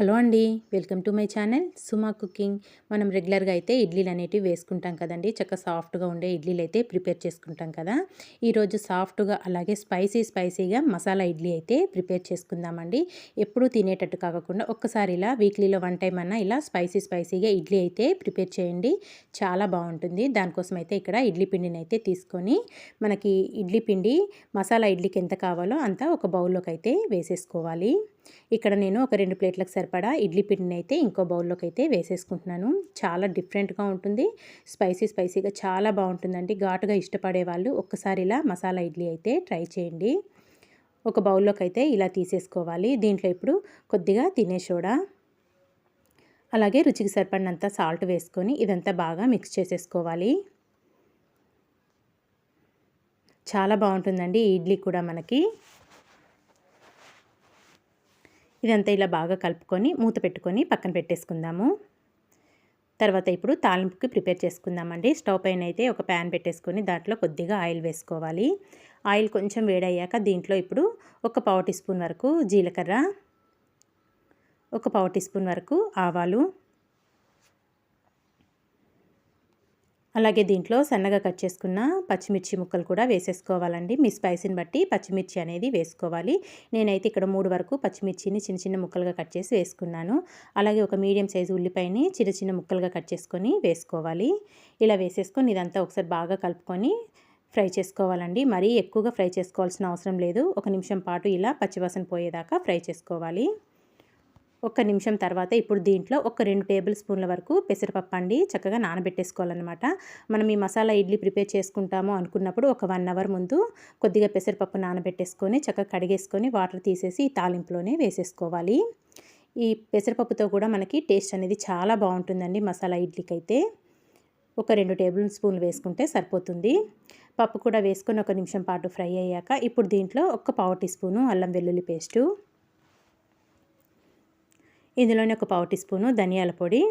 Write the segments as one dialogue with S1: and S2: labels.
S1: Hello అండి welcome to my channel Suma cooking. మనం రెగ్యులర్గా అయితే ఇడ్లీలు అనేటివి వేసుకుంటాం కదండి చక్కగా సాఫ్ట్గా ఉండే ఇడ్లీలు అయితే ప్రిపేర్ చేసుకుంటాం కదా. ఈరోజు సాఫ్ట్గా అలాగే స్పైసీ స్పైసీగా మసాలా ఇడ్లీ అయితే ప్రిపేర్ చేసుకుందామండి. ఎప్పుడూ తినేటట్టు కాకుండా ఒక్కసారి ఇలా వీక్లీలో వన్ టైం అన్నా ఇలా స్పైసీ స్పైసీగా ఇడ్లీ అయితే ప్రిపేర్ చేయండి చాలా బాగుంటుంది. దానికోసం అయితే ఇక్కడ ఇడ్లీ పిండిని అయితే తీసుకొని మనకి ఇడ్లీ పిండి మసాలా ఇడ్లీకి ఎంత కావాలో అంతా ఒక బౌల్లోకి అయితే వేసేసుకోవాలి. ఇక్కడ నేను ఒక రెండు ప్లేట్లకు సరిపడా ఇడ్లీ పిండిని అయితే ఇంకో బౌల్లోకి అయితే వేసేసుకుంటున్నాను. చాలా డిఫరెంట్గా ఉంటుంది. స్పైసీ స్పైసీగా చాలా బాగుంటుందండి. ఘాటుగా ఇష్టపడే వాళ్ళు ఒక్కసారి ఇలా మసాలా ఇడ్లీ అయితే ట్రై చేయండి. ఒక బౌల్లోకి అయితే ఇలా తీసేసుకోవాలి. దీంట్లో ఇప్పుడు కొద్దిగా తినే సోడా అలాగే రుచికి సరిపడినంత సాల్ట్ వేసుకొని ఇదంతా బాగా మిక్స్ చేసేసుకోవాలి. చాలా బాగుంటుందండి ఇడ్లీ కూడా మనకి. ఇదంతా ఇలా బాగా కలుపుకొని మూత పెట్టుకొని పక్కన పెట్టేసుకుందాము. తర్వాత ఇప్పుడు తాలింపుకి ప్రిపేర్ చేసుకుందామండి. స్టవ్ పైన అయితే ఒక ప్యాన్ పెట్టేసుకొని దాంట్లో కొద్దిగా ఆయిల్ వేసుకోవాలి. ఆయిల్ కొంచెం వేడయ్యాక దీంట్లో ఇప్పుడు ఒక పావు టీ స్పూన్ వరకు జీలకర్ర ఒక పావు టీ స్పూన్ వరకు ఆవాలు అలాగే దీంట్లో సన్నగా కట్ చేసుకున్న పచ్చిమిర్చి ముక్కలు కూడా వేసేసుకోవాలండి. మీ స్పైసీని బట్టి పచ్చిమిర్చి అనేది వేసుకోవాలి. నేనైతే ఇక్కడ మూడు వరకు పచ్చిమిర్చిని చిన్న చిన్న ముక్కలుగా కట్ చేసి వేసుకున్నాను. అలాగే ఒక మీడియం సైజు ఉల్లిపాయని చిన్న చిన్న ముక్కలుగా కట్ చేసుకొని వేసుకోవాలి. ఇలా వేసేసుకొని ఇదంతా ఒకసారి బాగా కలుపుకొని ఫ్రై చేసుకోవాలండి. మరీ ఎక్కువగా ఫ్రై చేసుకోవాల్సిన అవసరం లేదు. ఒక నిమిషం పాటు ఇలా పచ్చివాసన పోయేదాకా ఫ్రై చేసుకోవాలి. ఒక్క నిమిషం తర్వాత ఇప్పుడు దీంట్లో ఒక రెండు టేబుల్ స్పూన్ల వరకు పెసరపప్పు అండి చక్కగా నానబెట్టేసుకోవాలన్నమాట. మనం ఈ మసాలా ఇడ్లీ ప్రిపేర్ చేసుకుంటాము అనుకున్నప్పుడు ఒక వన్ అవర్ ముందు కొద్దిగా పెసరపప్పు నానబెట్టేసుకొని చక్కగా కడిగేసుకొని వాటర్ తీసేసి ఈ తాలింపులోనే వేసేసుకోవాలి. ఈ పెసరపప్పుతో కూడా మనకి టేస్ట్ అనేది చాలా బాగుంటుందండి మసాలా ఇడ్లీకి అయితే ఒక రెండు టేబుల్ స్పూన్లు వేసుకుంటే సరిపోతుంది. పప్పు కూడా వేసుకొని ఒక నిమిషం పాటు ఫ్రై అయ్యాక ఇప్పుడు దీంట్లో ఒక పావు టీ స్పూను అల్లం వెల్లుల్లి పేస్టు ఇందులోనే ఒక పావు టీ స్పూను ధనియాల పొడి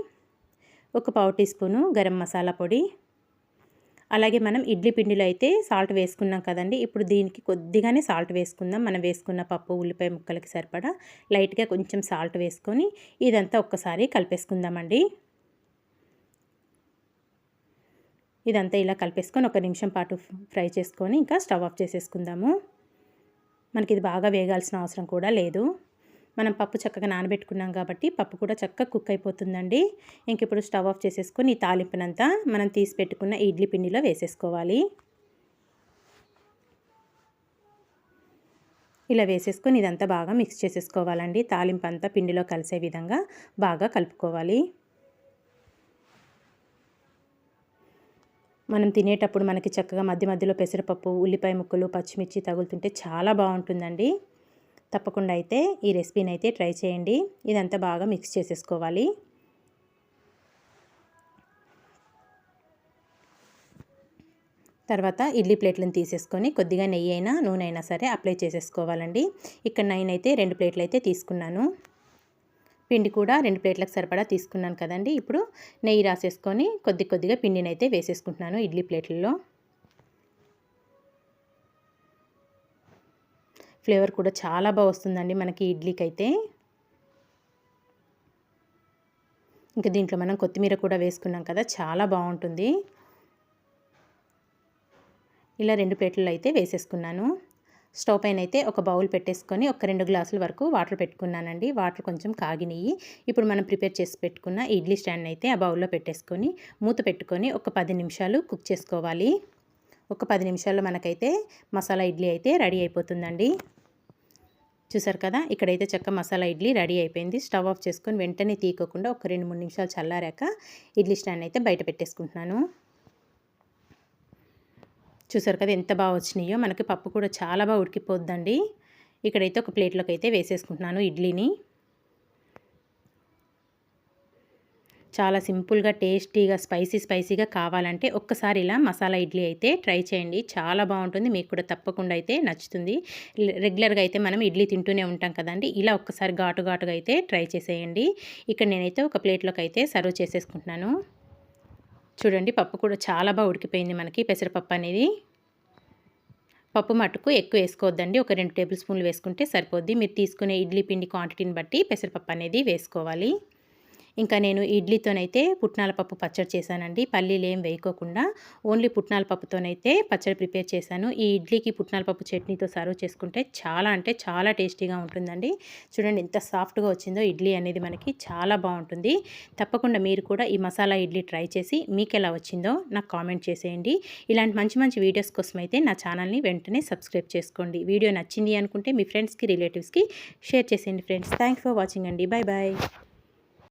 S1: ఒక పావు టీ స్పూను గరం మసాలా పొడి. అలాగే మనం ఇడ్లీ పిండిలో అయితే సాల్ట్ వేసుకున్నాం కదండి. ఇప్పుడు దీనికి కొద్దిగానే సాల్ట్ వేసుకుందాం. మనం వేసుకున్న పప్పు ఉల్లిపాయ ముక్కలకి సరిపడా లైట్గా కొంచెం సాల్ట్ వేసుకొని ఇదంతా ఒక్కసారి కలిపేసుకుందామండి. ఇదంతా ఇలా కలిపేసుకొని ఒక నిమిషం పాటు ఫ్రై చేసుకొని ఇంకా స్టవ్ ఆఫ్ చేసేసుకుందాము. మనకి ఇది బాగా వేగాల్సిన అవసరం కూడా లేదు. మనం పప్పు చక్కగా నానబెట్టుకున్నాం కాబట్టి పప్పు కూడా చక్కగా కుక్ అయిపోతుందండి. ఇంక ఇప్పుడు స్టవ్ ఆఫ్ చేసేసుకొని ఈ తాలింపునంతా మనం తీసి పెట్టుకున్న ఇడ్లీ పిండిలో వేసేసుకోవాలి. ఇలా వేసేసుకొని ఇదంతా బాగా మిక్స్ చేసేసుకోవాలండి. తాలింపు అంతా పిండిలో కలిసే విధంగా బాగా కలుపుకోవాలి. మనం తినేటప్పుడు మనకి చక్కగా మధ్య మధ్యలో పెసరపప్పు ఉల్లిపాయ ముక్కలు పచ్చిమిర్చి తగులుతుంటే చాలా బాగుంటుందండి. తప్పకుండా అయితే ఈ రెసిపీని అయితే ట్రై చేయండి. ఇదంతా బాగా మిక్స్ చేసేసుకోవాలి. తర్వాత ఇడ్లీ ప్లేట్లను తీసేసుకొని కొద్దిగా నెయ్యి అయినా నూనె అయినా సరే అప్లై చేసేసుకోవాలండి. ఇక్కడ నేనైతే రెండు ప్లేట్లు అయితే తీసుకున్నాను. పిండి కూడా రెండు ప్లేట్లకు సరిపడా తీసుకున్నాను కదండి. ఇప్పుడు నెయ్యి రాసేసుకొని కొద్ది కొద్దిగా పిండిని అయితే వేసేసుకుంటున్నాను ఇడ్లీ ప్లేట్లలో. ఫ్లేవర్ కూడా చాలా బాగా వస్తుందండి మనకి ఇడ్లీకి అయితే ఇంకా దీంట్లో మనం కొత్తిమీర కూడా వేసుకున్నాం కదా చాలా బాగుంటుంది. ఇలా రెండు ప్లేట్లలో అయితే వేసేసుకున్నాను. స్టవ్ పైన అయితే ఒక బౌల్ పెట్టేసుకొని ఒక రెండు గ్లాసుల వరకు వాటర్ పెట్టుకున్నానండి. వాటర్ కొంచెం కాగినాయి ఇప్పుడు మనం ప్రిపేర్ చేసి పెట్టుకున్న ఇడ్లీ స్టాండ్ అయితే ఆ బౌల్లో పెట్టేసుకొని మూత పెట్టుకొని ఒక పది నిమిషాలు కుక్ చేసుకోవాలి. ఒక పది నిమిషాల్లో మనకైతే మసాలా ఇడ్లీ అయితే రెడీ అయిపోతుందండి. చూసారు కదా ఇక్కడైతే చక్క మసాలా ఇడ్లీ రెడీ అయిపోయింది. స్టవ్ ఆఫ్ చేసుకొని వెంటనే తీయకుండా ఒక రెండు మూడు నిమిషాలు చల్లారాక ఇడ్లీ స్టాండ్ అయితే బయట పెట్టేసుకుంటున్నాను. చూసారు కదా ఎంత బాగా వచ్చినాయో. మనకి పప్పు కూడా చాలా బాగా ఉడికిపోద్దండి. ఇక్కడైతే ఒక ప్లేట్లోకి అయితే వేసేసుకుంటున్నాను ఇడ్లీని. చాలా సింపుల్గా టేస్టీగా స్పైసీ స్పైసీగా కావాలంటే ఒక్కసారి ఇలా మసాలా ఇడ్లీ అయితే ట్రై చేయండి. చాలా బాగుంటుంది. మీకు కూడా తప్పకుండా అయితే నచ్చుతుంది. రెగ్యులర్గా అయితే మనం ఇడ్లీ తింటూనే ఉంటాం కదండి. ఇలా ఒక్కసారి ఘాటు ఘాటుగా అయితే ట్రై చేసేయండి. ఇక్కడ నేనైతే ఒక ప్లేట్లోకి అయితే సర్వ్ చేసేసుకుంటున్నాను. చూడండి పప్పు కూడా చాలా బాగా ఉడికిపోయింది మనకి. పెసరపప్పు అనేది పప్పు మట్టుకు ఎక్కువ వేసుకోవద్దండి. ఒక రెండు టేబుల్ స్పూన్లు వేసుకుంటే సరిపోద్ది. మీరు తీసుకునే ఇడ్లీ పిండి క్వాంటిటీని బట్టి పెసరపప్పు అనేది వేసుకోవాలి. ఇంకా నేను ఇడ్లీతోనైతే పుట్నాల పప్పు పచ్చడి చేశానండి. పల్లీలు ఏం వేయకోకుండా ఓన్లీ పుట్నాల పప్పుతోనైతే పచ్చడి ప్రిపేర్ చేశాను. ఈ ఇడ్లీకి పుట్నాల పప్పు చట్నీతో సర్వ్ చేసుకుంటే చాలా అంటే చాలా టేస్టీగా ఉంటుందండి. చూడండి ఎంత సాఫ్ట్గా వచ్చిందో ఇడ్లీ అనేది మనకి చాలా బాగుంటుంది. తప్పకుండా మీరు కూడా ఈ మసాలా ఇడ్లీ ట్రై చేసి మీకు ఎలా వచ్చిందో నాకు కామెంట్ చేసేయండి. ఇలాంటి మంచి మంచి వీడియోస్ కోసం అయితే నా ఛానల్ని వెంటనే సబ్స్క్రైబ్ చేసుకోండి. వీడియో నచ్చింది అనుకుంటే మీ ఫ్రెండ్స్కి రిలేటివ్స్కి షేర్ చేసేయండి ఫ్రెండ్స్. థ్యాంక్స్ ఫర్ వాచింగ్ అండి. Bye bye